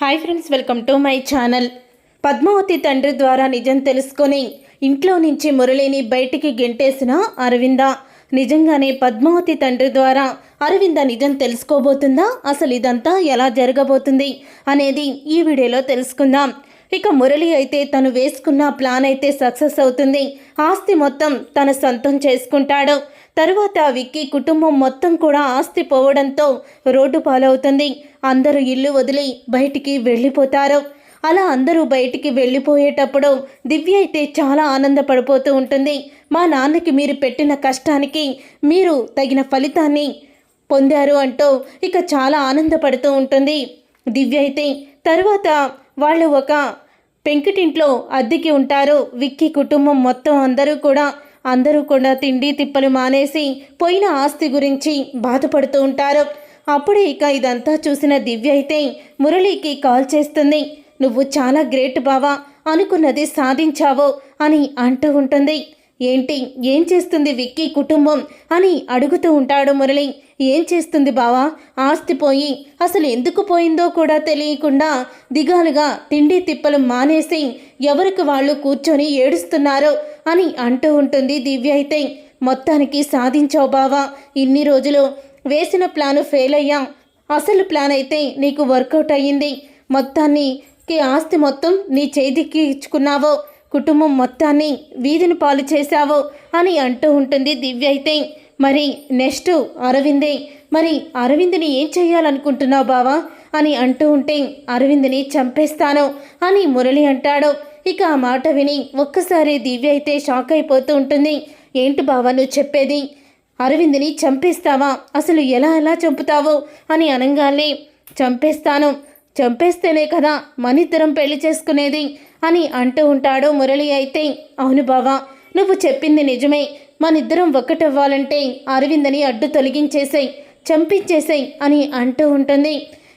Hi friends welcome to my channel. Padmavati తండ్రి ద్వారా నిజం తెలుసుకొని ఇంట్లో నుంచి మురళిని బయటికి గెంటేసిన అరవింద. నిజంగానే పద్మావతి తండ్రి ద్వారా అరవింద నిజం తెలుసుకోబోతుందా? అసలు ఇదంతా ఎలా జరగబోతుంది? అనేది ఈ వీడియోలో తెలుసుకుందాం. ఇక మురళి అయితే తను వేసుకున్న ప్లాన్ అయితే సక్సెస్ అవుతుంది. ఆస్తి మొత్తం తన సొంతం చేసుకుంటాడు. తరువాత విక్కీ కుటుంబం మొత్తం కూడా ఆస్తి పోవడంతో రోడ్డు పాలవుతుంది. అందరూ ఇల్లు వదిలి బయటికి వెళ్ళిపోతారు. అలా అందరూ బయటికి వెళ్ళిపోయేటప్పుడు దివ్య అయితే చాలా ఆనందపడిపోతూ ఉంటుంది. మా నాన్నకి మీరు పెట్టిన కష్టానికి మీరు తగిన ఫలితాన్ని పొందారు అంటూ ఇక చాలా ఆనందపడుతూ ఉంటుంది. దివ్య అయితే తర్వాత వాళ్ళు ఒక పెంకుటింట్లో అద్దెకి ఉంటారు. విక్కీ కుటుంబం మొత్తం అందరూ కూడా అందరూ కూడా తిండి తిప్పలు మానేసి పోయిన ఆస్తి గురించి బాధపడుతూ ఉంటారు. అప్పుడే ఇక ఇదంతా చూసిన దివ్య అయితే మురళికి కాల్ చేస్తుంది. నువ్వు చాలా గ్రేట్ బావా అనుకున్నది సాధించావో అని అంటూ ఉంటుంది. ఏంటి? ఏం చేస్తుంది విక్కీ కుటుంబం? అని అడుగుతూ ఉంటాడు మురళి. ఏం చేస్తుంది బావా? ఆస్తి పోయి అసలు ఎందుకు పోయిందో కూడా తెలియకుండా దిగాలుగా తిండి తిప్పలు మానేసి ఎవరికి వాళ్ళు కూర్చొని ఏడుస్తున్నారు అని అంటూ ఉంటుంది దివ్య అయితే. మొత్తానికి సాధించావు బావా. ఇన్ని రోజులు వేసిన ప్లాను ఫెయిల్ అయ్యాం. అసలు ప్లాన్ అయితే నీకు వర్కౌట్ అయ్యింది. మొత్తాన్ని ఆస్తి మొత్తం నీ చేతికి ఇచ్చుకున్నావో. కుటుంబం మొత్తాన్ని వీధిని పాలు చేశావో అని అంటూ ఉంటుంది దివ్య అయితే. మరి నెక్స్ట్ అరవిందే మరి అరవింద్ని ఏం చేయాలనుకుంటున్నావు బావా అని అంటూ ఉంటే అరవింద్ని చంపేస్తాను అని మురళి అంటాడు. ఇక ఆ మాట విని ఒక్కసారి దివ్య అయితే షాక్ అయిపోతూ ఉంటుంది. ఏంటి బావా నువ్వు చెప్పేది? అరవింద్ని చంపేస్తావా? అసలు ఎలా ఎలా చంపుతావు? అని అనగానే చంపేస్తాను. చంపేస్తేనే కదా మనిద్దరం పెళ్ళి చేసుకునేది అని అంటూ ఉంటాడు మురళి అయితే. అవును బావా నువ్వు చెప్పింది నిజమే. మనిద్దరం ఒక్కటవ్వాలంటే అరవిందని అడ్డు తొలగించేసాయి చంపించేసాయి అని అంటూ ఉంటుంది.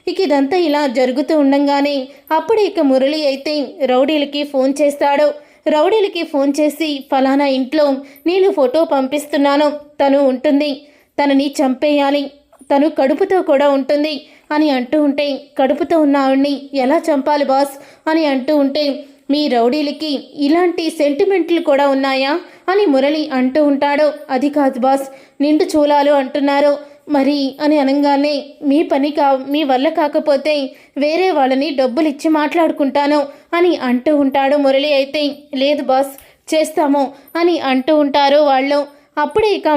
ఇక ఇదంతా ఇలా జరుగుతూ ఉండంగానే అప్పుడు ఇక మురళి అయితే రౌడీలకి ఫోన్ చేస్తాడు. రౌడీలకి ఫోన్ చేసి ఫలానా ఇంట్లో నేను ఫోటో పంపిస్తున్నాను. తను ఉంటుంది. తనని చంపేయాలి. తను కడుపుతో కూడా ఉంటుంది. అని అంటూ ఉంటే కడుపుతో ఉన్న ఆవిడ్ని ఎలా చంపాలి బాస్? అని అంటూ ఉంటే మీ రౌడీలకి ఇలాంటి సెంటిమెంట్లు కూడా ఉన్నాయా? అని మురళి అంటూ ఉంటాడు. అది కాదు బాస్ నిండు చూలాలు అంటున్నారు. మరి అని అనగానే మీ పని కా మీ వల్ల కాకపోతే వేరే వాళ్ళని డబ్బులు ఇచ్చి మాట్లాడుకుంటాను అని అంటూ ఉంటాడు మురళి. అయితే లేదు బాస్ చేస్తాము అని అంటూ ఉంటారు వాళ్ళు. అప్పుడే ఇక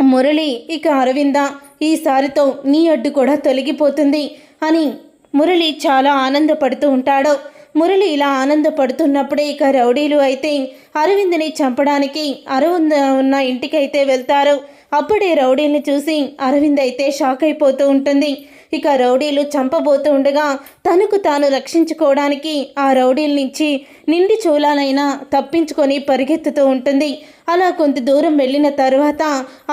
మురళి ఇక అరవింద ఈసారితో నీ అడ్డు కూడా తొలగిపోతుంది అని మురళి చాలా ఆనందపడుతూ ఉంటాడు. మురళి ఇలా ఆనందపడుతున్నప్పుడే ఇక రౌడీలు అయితే అరవింద్ని చంపడానికి అరవింద్ ఉన్న ఇంటికైతే వెళ్తారు. అప్పుడే రౌడీల్ని చూసి అరవింద్ అయితే షాక్ అయిపోతూ ఉంటుంది. ఇక రౌడీలు చంపబోతూ ఉండగా తనకు తాను రక్షించుకోవడానికి ఆ రౌడీల నుంచి నిండి చూలాలైనా తప్పించుకొని పరిగెత్తుతూ ఉంటుంది. అలా కొంత దూరం వెళ్ళిన తర్వాత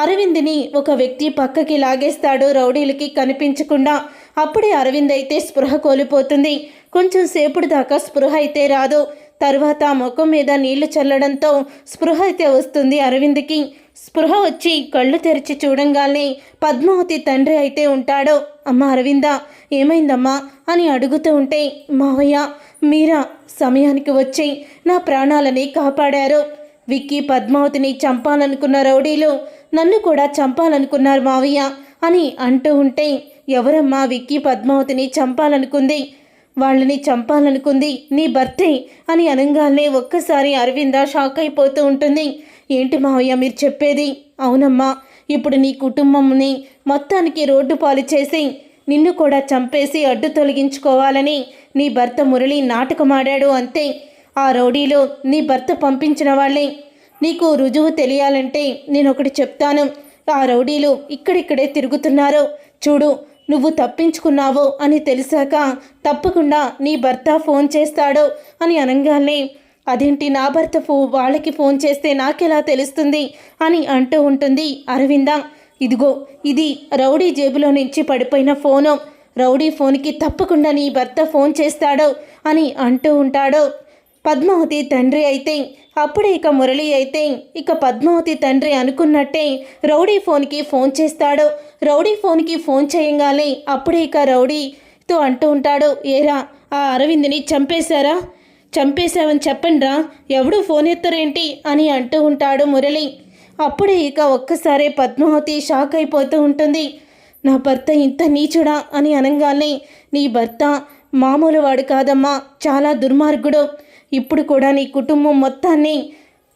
అరవింద్ని ఒక వ్యక్తి పక్కకి లాగేస్తాడు రౌడీలకి కనిపించకుండా. అప్పుడే అరవింద్ అయితే స్పృహ కోల్పోతుంది. కొంచెం సేపుడు దాకా స్పృహ అయితే రాదు. తర్వాత ముఖం మీద నీళ్ళు చల్లడంతో స్పృహ అయితే వస్తుంది అరవింద్కి. స్పృహ వచ్చి కళ్ళు తెరిచి చూడంగానే పద్మావతి తండ్రి అయితే ఉంటాడో. అమ్మ అరవింద ఏమైందమ్మా అని అడుగుతూ ఉంటే మావయ్య మీరా సమయానికి వచ్చి నా ప్రాణాలని కాపాడారు. విక్కీ పద్మావతిని చంపాలనుకున్న రౌడీలు నన్ను కూడా చంపాలనుకున్నారు మావయ్య అని అంటూ ఉంటే ఎవరమ్మా విక్కీ పద్మావతిని చంపాలనుకుంది? వాళ్ళని చంపాలనుకుంది. నీ భర్తే అని అనగానే ఒక్కసారి అరవింద షాక్ అయిపోతూ ఉంటుంది. ఏంటి మావయ్య మీరు చెప్పేది? అవునమ్మా ఇప్పుడు నీ కుటుంబంని మొత్తానికి రోడ్డు పాలు చేసి నిన్ను కూడా చంపేసి అడ్డు తొలగించుకోవాలని నీ భర్త మురళి నాటకమాడాడు అంతే. ఆ రౌడీలో నీ భర్త పంపించిన వాళ్ళే. నీకు రుజువు తెలియాలంటే నేను ఒకటి చెప్తాను. ఆ రౌడీలు ఇక్కడిక్కడే తిరుగుతున్నారు. చూడు నువ్వు తప్పించుకున్నావో అని తెలిసాక తప్పకుండా నీ భర్త ఫోన్ చేస్తాడో అని అనగానే అదేంటి నా భర్త ఫో వాళ్ళకి ఫోన్ చేస్తే నాకెలా తెలుస్తుంది? అని అంటూ ఉంటుంది అరవింద. ఇదిగో ఇది రౌడీ జేబులో నుంచి పడిపోయిన ఫోను. రౌడీ ఫోన్కి తప్పకుండా నీ భర్త ఫోన్ చేస్తాడో అని అంటూ ఉంటాడో. పద్మావతి తండ్రి అయితే అప్పుడే ఇక మురళి అయితే ఇక పద్మావతి తండ్రి అనుకున్నట్టే రౌడీ ఫోన్కి ఫోన్ చేస్తాడు. రౌడీ ఫోన్కి ఫోన్ చేయంగానే అప్పుడే ఇక రౌడీతో అంటూ ఉంటాడు ఏరా ఆ అరవింద్ని చంపేశారా? చంపేశావని చెప్పండిరా ఎవడు ఫోన్ ఎత్తరేంటి? అని అంటూ ఉంటాడు మురళి. అప్పుడే ఇక ఒక్కసారే పద్మావతి షాక్ అయిపోతూ ఉంటుంది. నా భర్త ఇంత నీచుడా? అని అనగానే నీ భర్త మామూలు వాడు కాదమ్మా చాలా దుర్మార్గుడు. ఇప్పుడు కూడా నీ కుటుంబం మొత్తాన్ని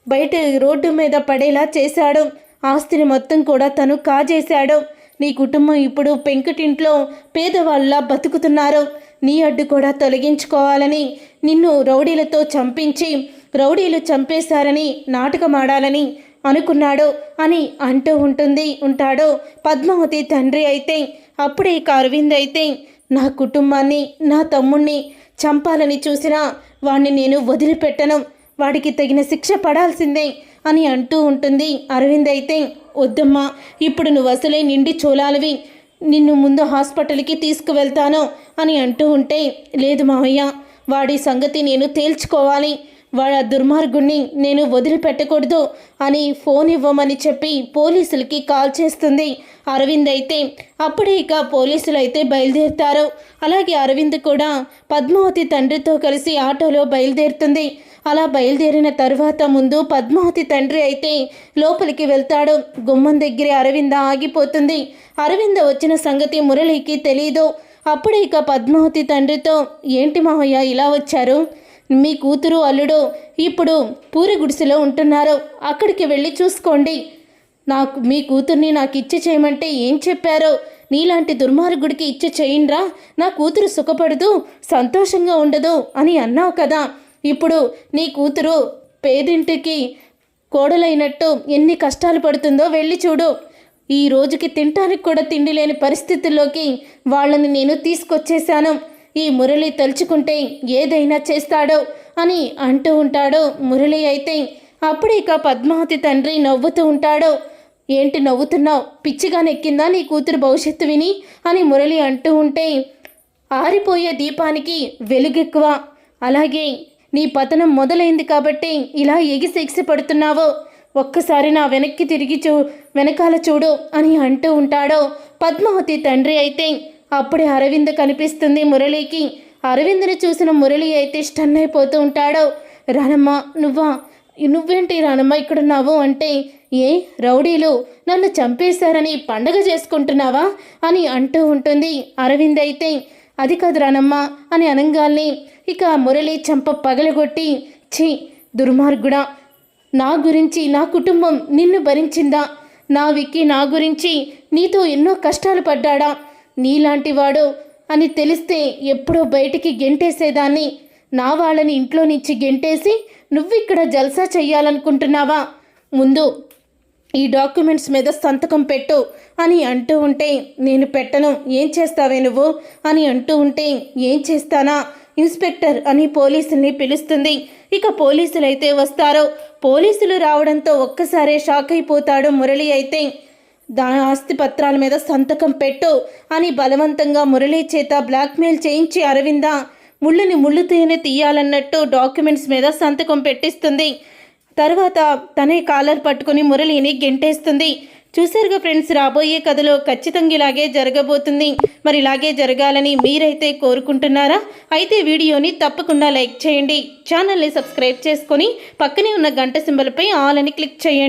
బయట రోడ్డు మీద పడేలా చేశాడు. ఆస్తిని మొత్తం కూడా తను కాజేశాడు. నీ కుటుంబం ఇప్పుడు పెంకుటింట్లో పేదవాళ్ళ బతుకుతున్నారు. నీ అడ్డు కూడా తొలగించుకోవాలని నిన్ను రౌడీలతో చంపించి రౌడీలు చంపేశారని నాటకమాడాలని అనుకున్నాడు అని అంటూ ఉంటుంది ఉంటాడు. పద్మావతి తండ్రి అయితే అప్పుడే ఇక అరవింద్ అయితే నా కుటుంబాన్ని నా తమ్ముణ్ణి చంపాలని చూసినా వాణ్ణి నేను వదిలిపెట్టను. వాడికి తగిన శిక్ష పడాల్సిందే అని అంటూ ఉంటుంది. అరవింద్ అయితే వద్దమ్మా ఇప్పుడు నువ్వు అసలే నిండి చూలాలివి నిన్ను ముందు హాస్పిటల్కి తీసుకువెళ్తాను అని అంటూ ఉంటే లేదు మావయ్య వాడి సంగతి నేను తేల్చుకోవాలి. వాళ్ళ దుర్మార్గుణ్ణి నేను వదిలిపెట్టకూడదు అని ఫోన్ ఇవ్వమని చెప్పి పోలీసులకి కాల్ చేస్తుంది. అరవింద్ అయితే అప్పుడే ఇక పోలీసులు అయితే బయలుదేరుతారు. అలాగే అరవింద్ కూడా పద్మావతి తండ్రితో కలిసి ఆటోలో బయలుదేరుతుంది. అలా బయలుదేరిన తర్వాత ముందు పద్మావతి తండ్రి అయితే లోపలికి వెళ్తాడు. గుమ్మం దగ్గరే అరవింద ఆగిపోతుంది. అరవింద వచ్చిన సంగతి మురళికి తెలియదు అప్పుడే ఇక పద్మావతి తండ్రితో ఏంటి మావయ్య ఇలా వచ్చారు? మీ కూతురు అల్లుడు ఇప్పుడు పూరి గుడిసెలో ఉంటున్నారు. అక్కడికి వెళ్ళి చూసుకోండి. నాకు మీ కూతుర్ని నాకు ఇచ్చి చేయమంటే ఏం చెప్పారో? నీలాంటి దుర్మార్గుడికి ఇచ్చి చేయండ్రా? నా కూతురు సుఖపడదు సంతోషంగా ఉండదు అని అన్నావు కదా. ఇప్పుడు నీ కూతురు పేదింటికి కోడలైనట్టు ఎన్ని కష్టాలు పడుతుందో వెళ్ళి చూడు. ఈ రోజుకి తినటానికి కూడా తిండి లేని పరిస్థితుల్లోకి వాళ్ళని నేను తీసుకొచ్చేశాను. ఈ మురళి తలుచుకుంటే ఏదైనా చేస్తాడో అని అంటూ ఉంటాడో. మురళి అయితే అప్పుడు ఇక పద్మావతి తండ్రి నవ్వుతూ ఉంటాడో. ఏంటి నవ్వుతున్నావు? పిచ్చిగా నెక్కిందా నీ కూతురు భవిష్యత్తు విని? అని మురళి అంటూ ఉంటే ఆరిపోయే దీపానికి వెలుగెక్కువ. అలాగే నీ పతనం మొదలైంది కాబట్టి ఇలా ఎగిసెగిసి పడుతున్నావో. ఒక్కసారి నా వెనక్కి తిరిగి చూ వెనకాల చూడు అని అంటూ ఉంటాడో. పద్మావతి తండ్రి అయితే అప్పుడే అరవింద్ కనిపిస్తుంది మురళికి. అరవింద్ని చూసిన మురళి అయితే స్టన్ అయిపోతూ ఉంటాడు. రానమ్మ నువ్వా? నువ్వేంటి రానమ్మ ఇక్కడున్నావు అంటే ఏ రౌడీలు? నన్ను చంపేశారని పండగ చేసుకుంటున్నావా? అని అంటూ ఉంటుంది అరవింద్ అయితే. అది కాదు రానమ్మ అని అనంగాల్ని. ఇక మురళి చంప పగలగొట్టి ఛీ దుర్మార్గుడా నా గురించి నా కుటుంబం నిన్ను భరించిందా? నా విక్కి నా గురించి నీతో ఎన్నో కష్టాలు పడ్డాడా? నీలాంటివాడు అని తెలిస్తే ఎప్పుడో బయటికి గెంటేసేదాన్ని. నా వాళ్ళని ఇంట్లో నుంచి గెంటేసి నువ్విక్కడ జల్సా చెయ్యాలనుకుంటున్నావా? ముందు ఈ డాక్యుమెంట్స్ మీద సంతకం పెట్టు అని అంటూ ఉంటే నేను పెట్టను. ఏం చేస్తావే నువ్వు? అని అంటూ ఉంటే ఏం చేస్తానా? ఇన్స్పెక్టర్ అని పోలీసుల్ని పిలుస్తుంది. ఇక పోలీసులు అయితే వస్తారు. పోలీసులు రావడంతో ఒక్కసారే షాక్ అయిపోతాడు మురళి అయితే. దా ఆస్తి పత్రాల మీద సంతకం పెట్టు అని బలవంతంగా మురళీ చేత బ్లాక్మెయిల్ చేయించి అరవింద ముళ్ళుని ముళ్ళుతోనే తీయాలన్నట్టు డాక్యుమెంట్స్ మీద సంతకం పెట్టిస్తుంది. తర్వాత తనే కాలర్ పట్టుకుని మురళిని గెంటేస్తుంది. చూసారుగా ఫ్రెండ్స్ రాబోయే కథలో ఖచ్చితంగా ఇలాగే జరగబోతుంది. మరి ఇలాగే జరగాలని మీరైతే కోరుకుంటున్నారా? అయితే వీడియోని తప్పకుండా లైక్ చేయండి. ఛానల్ని సబ్స్క్రైబ్ చేసుకొని పక్కనే ఉన్న గంట సింబల్పై ఆల్ అని క్లిక్ చేయండి.